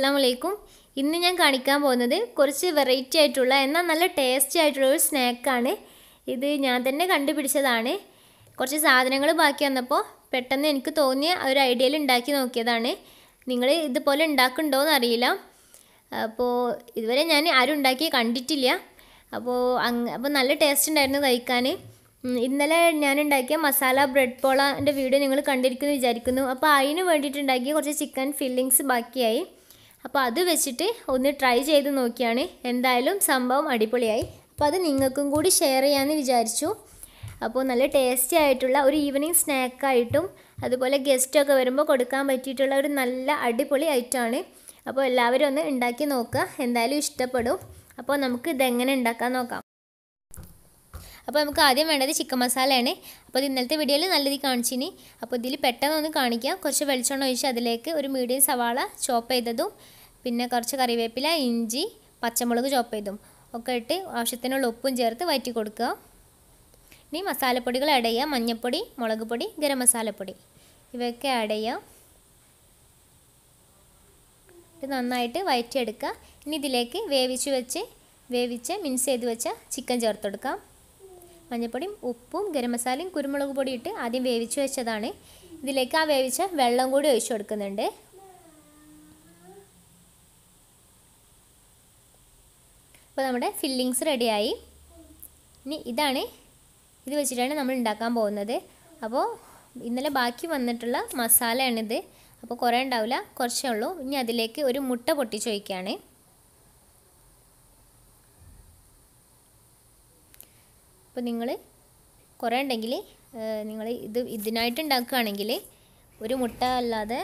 അസ്സാം വലൈക്കും ഇന്ന് ഞാൻ കാണിക്കാൻ പോകുന്നത് കുറച്ച് വെറൈറ്റി ആയിട്ടുള്ള എന്നാൽ നല്ല ടേസ്റ്റി ആയിട്ടുള്ള ഒരു സ്നാക്കാണ് ഇത് ഞാൻ തന്നെ കണ്ടുപിടിച്ചതാണ്. കുറച്ച് സാധനങ്ങൾ ബാക്കി വന്നപ്പോൾ പെട്ടെന്ന് എനിക്ക് തോന്നിയ ഒരു ഐഡിയയിൽ ഉണ്ടാക്കി നോക്കിയതാണ്. നിങ്ങൾ ഇതുപോലെ ഉണ്ടാക്കുന്നുണ്ടോയെന്ന് അറിയില്ല. അപ്പോൾ ഇതുവരെ ഞാൻ ആരും ഉണ്ടാക്കി കണ്ടിട്ടില്ല. അപ്പോൾ അങ്ങ് അപ്പോൾ നല്ല ടേസ്റ്റ് ഉണ്ടായിരുന്നു കഴിക്കാൻ ഇന്നലെ ഞാൻ ഉണ്ടാക്കിയ മസാല ബ്രെഡ് പോളാന്റെ വീഡിയോ നിങ്ങൾ കണ്ടിരിക്കുന്നു വിചാരിക്കുന്നു. അപ്പോൾ അതിന് വേണ്ടിയിട്ടുണ്ടാക്കിയ കുറച്ച് ചിക്കൻ ഫില്ലിങ്സ് ബാക്കിയായി. അപ്പോൾ അത് വെച്ചിട്ട് ഒന്ന് ട്രൈ ചെയ്ത് നോക്കിയാണ്. എന്തായാലും സംഭവം അടിപൊളിയായി. അപ്പോൾ അത് നിങ്ങൾക്കും കൂടി ഷെയർ ചെയ്യാമെന്ന് വിചാരിച്ചു. അപ്പോൾ നല്ല ടേസ്റ്റി ആയിട്ടുള്ള ഒരു ഈവനിങ് സ്നാക്കായിട്ടും അതുപോലെ ഗസ്റ്റൊക്കെ വരുമ്പോൾ കൊടുക്കാൻ പറ്റിയിട്ടുള്ള ഒരു നല്ല അടിപൊളി ഐറ്റമാണ് അപ്പോൾ എല്ലാവരും ഒന്ന് ഉണ്ടാക്കി നോക്കുക. എന്തായാലും ഇഷ്ടപ്പെടും. അപ്പോൾ നമുക്ക് ഇതെങ്ങനെ ഉണ്ടാക്കാൻ നോക്കാം. അപ്പോൾ നമുക്ക് ആദ്യം വേണ്ടത് ചിക്കൻ മസാലയാണ്. അപ്പോൾ ഇന്നലത്തെ വീഡിയോയിൽ നല്ലത് കാണിച്ചിനി. അപ്പോൾ ഇതിൽ പെട്ടെന്ന് ഒന്ന് കാണിക്കാം. കുറച്ച് വെളിച്ചെണ്ണ ഒഴിച്ച് അതിലേക്ക് ഒരു മീഡിയം സവാള ചോപ്പ് ചെയ്തതും പിന്നെ കുറച്ച് കറിവേപ്പില ഇഞ്ചി പച്ചമുളക് ചോപ്പ് ചെയ്തും. ഒക്കെ ഇട്ട് ആവശ്യത്തിനുള്ള ഉപ്പും ചേർത്ത് വയറ്റി കൊടുക്കുക. ഇനി മസാലപ്പൊടികൾ ആഡ് ചെയ്യുക. മഞ്ഞൾപ്പൊടി മുളക് പൊടി ഗരം മസാലപ്പൊടി ഇവയൊക്കെ ആഡ് ചെയ്യുക. ഇത് നന്നായിട്ട് വയറ്റിയെടുക്കുക. ഇനി ഇതിലേക്ക് വേവിച്ച് വെച്ച് വേവിച്ച് മിൻസ് ചെയ്ത് വെച്ച ചിക്കൻ ചേർത്ത് കൊടുക്കാം മഞ്ഞൾപ്പൊടിയും ഉപ്പും ഗരം മസാലയും കുരുമുളക് പൊടി ഇട്ട് ആദ്യം വേവിച്ച് വെച്ചതാണ്. ഇതിലേക്ക് ആ വേവിച്ച വെള്ളം കൂടി ഒഴിച്ചു കൊടുക്കുന്നുണ്ട്. അപ്പോൾ നമ്മുടെ ഫില്ലിങ്സ് റെഡിയായി ഇനി ഇതാണ് ഇത് വെച്ചിട്ടാണ് നമ്മൾ ഉണ്ടാക്കാൻ പോകുന്നത്. അപ്പോൾ ഇന്നലെ ബാക്കി വന്നിട്ടുള്ള മസാലയാണിത്. അപ്പോൾ കുറേ ഉണ്ടാവില്ല കുറച്ചേ ഉള്ളൂ. ഇനി അതിലേക്ക് ഒരു മുട്ട പൊട്ടിച്ച് വയ്ക്കുകയാണ് അപ്പോൾ നിങ്ങൾ കുറേ ഉണ്ടെങ്കിൽ നിങ്ങൾ ഇത് ഇതിനായിട്ട് ഉണ്ടാക്കുകയാണെങ്കിൽ ഒരു മുട്ട അല്ലാതെ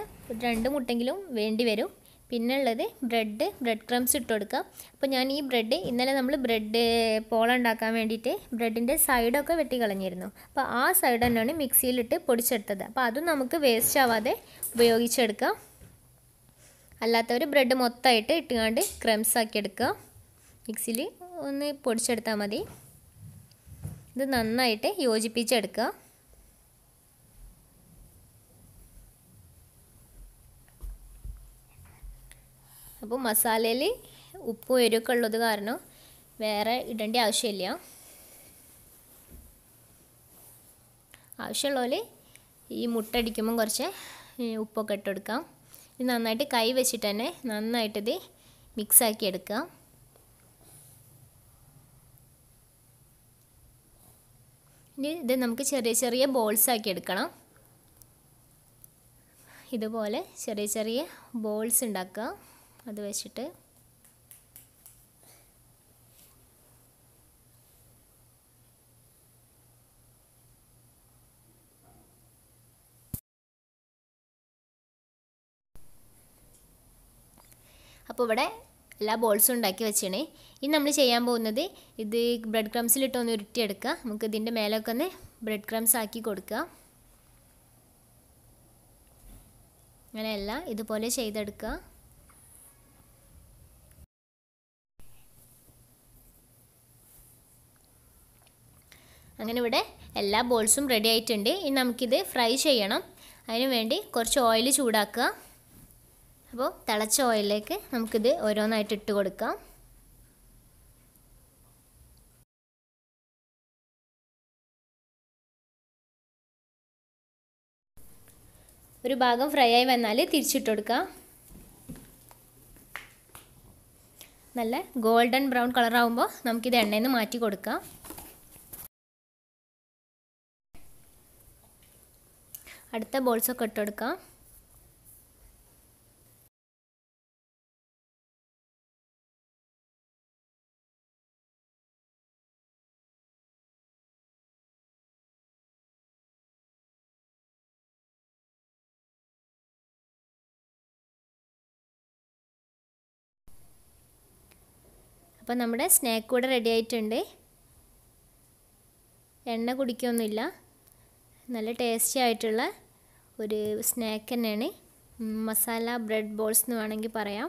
രണ്ട് മുട്ടെങ്കിലും വേണ്ടി വരും. പിന്നെ ഉള്ളത് ബ്രെഡ് ബ്രെഡ് ക്രംസ് ഇട്ട് കൊടുക്കുക. അപ്പോൾ ഞാൻ ഈ ബ്രെഡ് ഇന്നലെ നമ്മൾ ബ്രെഡ് പോള ഉണ്ടാക്കാൻ വേണ്ടിയിട്ട് ബ്രെഡിന്റെ സൈഡൊക്കെ വെട്ടി കളഞ്ഞിരുന്നു. അപ്പോൾ ആ സൈഡ് തന്നെയാണ് മിക്സിയിലിട്ട് പൊടിച്ചെടുത്തത്. അപ്പോൾ അതും നമുക്ക് വേസ്റ്റ് ആവാതെ ഉപയോഗിച്ചെടുക്കാം അല്ലാത്തവർ ബ്രെഡ് മൊത്തമായിട്ട് ഇട്ടുകൊണ്ട് ക്രംസ് ആക്കി എടുക്കുക. മിക്സിയിൽ ഒന്ന് പൊടിച്ചെടുത്താൽ മതി. ഇത് നന്നായിട്ട് യോജിപ്പിച്ചെടുക്കുക. അപ്പോൾ മസാലയിൽ ഉപ്പും എരിവൊക്കെ ഉള്ളത് കാരണം വേറെ ഇടേണ്ട ആവശ്യമില്ല. ആവശ്യമുള്ളവർ ഈ മുട്ട അടിക്കുമ്പം കുറച്ച് ഉപ്പൊക്കെ ഇട്ടെടുക്കാം ഇത് നന്നായിട്ട് കൈ വെച്ചിട്ട് തന്നെ നന്നായിട്ടിത് മിക്സാക്കി എടുക്കുക. ഇനി ഇത് നമുക്ക് ചെറിയ ചെറിയ ബോൾസ് ആക്കി എടുക്കണം. ഇതുപോലെ ചെറിയ ചെറിയ ബോൾസ് ഉണ്ടാക്കുക. അത് വെച്ചിട്ട് അപ്പോൾ ഇവിടെ എല്ലാ ബോൾസും ഉണ്ടാക്കി വെച്ചാണ് ഇനി നമ്മൾ ചെയ്യാൻ പോകുന്നത് ഇത് ബ്രെഡ് ക്രംസിലിട്ട് ഒന്ന് ഉരുട്ടിയെടുക്കുക. നമുക്ക് ഇതിന്റെ മേലൊക്കെ ഒന്ന് ബ്രെഡ് ക്രംസ് ആക്കി കൊടുക്കുക. അങ്ങനെയല്ല ഇതുപോലെ ചെയ്തെടുക്കുക. അങ്ങനെ ഇവിടെ എല്ലാ ബോൾസും റെഡി ആയിട്ടുണ്ട്. ഇനി നമുക്കിത് ഫ്രൈ ചെയ്യണം. അതിനു വേണ്ടി കുറച്ച് ഓയിൽ ചൂടാക്കുക. അപ്പോൾ തിളച്ച ഓയിലിലേക്ക് നമുക്കിത് ഓരോന്നായിട്ട് ഇട്ട് കൊടുക്കാം. ഒരു ഭാഗം ഫ്രൈ ആയി വന്നാൽ തിരിച്ചിട്ട് കൊടുക്കാം. നല്ല ഗോൾഡൻ ബ്രൗൺ കളർ ആകുമ്പോൾ നമുക്കിത് എണ്ണയിൽ നിന്ന് മാറ്റി കൊടുക്കാം. അടുത്ത ബോൾസൊക്കെ ഇട്ട് കൊടുക്കാം. അപ്പോൾ നമ്മുടെ സ്നാക്ക് കൂടെ റെഡി ആയിട്ടുണ്ട്. എണ്ണ കുടിക്കൊന്നുമില്ല. നല്ല ടേസ്റ്റി ആയിട്ടുള്ള ഒരു സ്നാക്ക് തന്നെയാണ്. മസാല ബ്രെഡ് ബോൾസ് എന്ന് വേണമെങ്കിൽ പറയാം.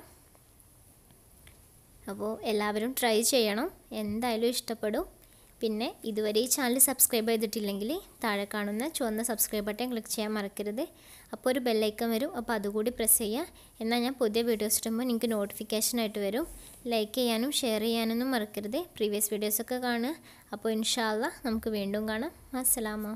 അപ്പോൾ എല്ലാവരും ട്രൈ ചെയ്യണം. എന്തായാലും ഇഷ്ടപ്പെടും. പിന്നെ ഇതുവരെ ഈ ചാനൽ സബ്സ്ക്രൈബ് ചെയ്തിട്ടില്ലെങ്കിൽ താഴെ കാണുന്ന ചുവന്ന സബ്സ്ക്രൈബ് ബട്ടൺ ക്ലിക്ക് ചെയ്യാൻ മറക്കരുത്. അപ്പോൾ ഒരു ബെല്ലൈക്കൺ വരും. അപ്പോൾ അതുകൂടി പ്രസ് ചെയ്യുക. എന്നാൽ ഞാൻ പുതിയ വീഡിയോസ് ഇടുമ്പോൾ നിങ്ങൾക്ക് നോട്ടിഫിക്കേഷൻ ആയിട്ട് വരും. ലൈക്ക് ചെയ്യാനും ഷെയർ ചെയ്യാനൊന്നും മറക്കരുത്. പ്രീവിയസ് വീഡിയോസൊക്കെ കാണുക. അപ്പോൾ ഇൻഷാല്ല നമുക്ക് വീണ്ടും കാണാം. അസ്സലാമ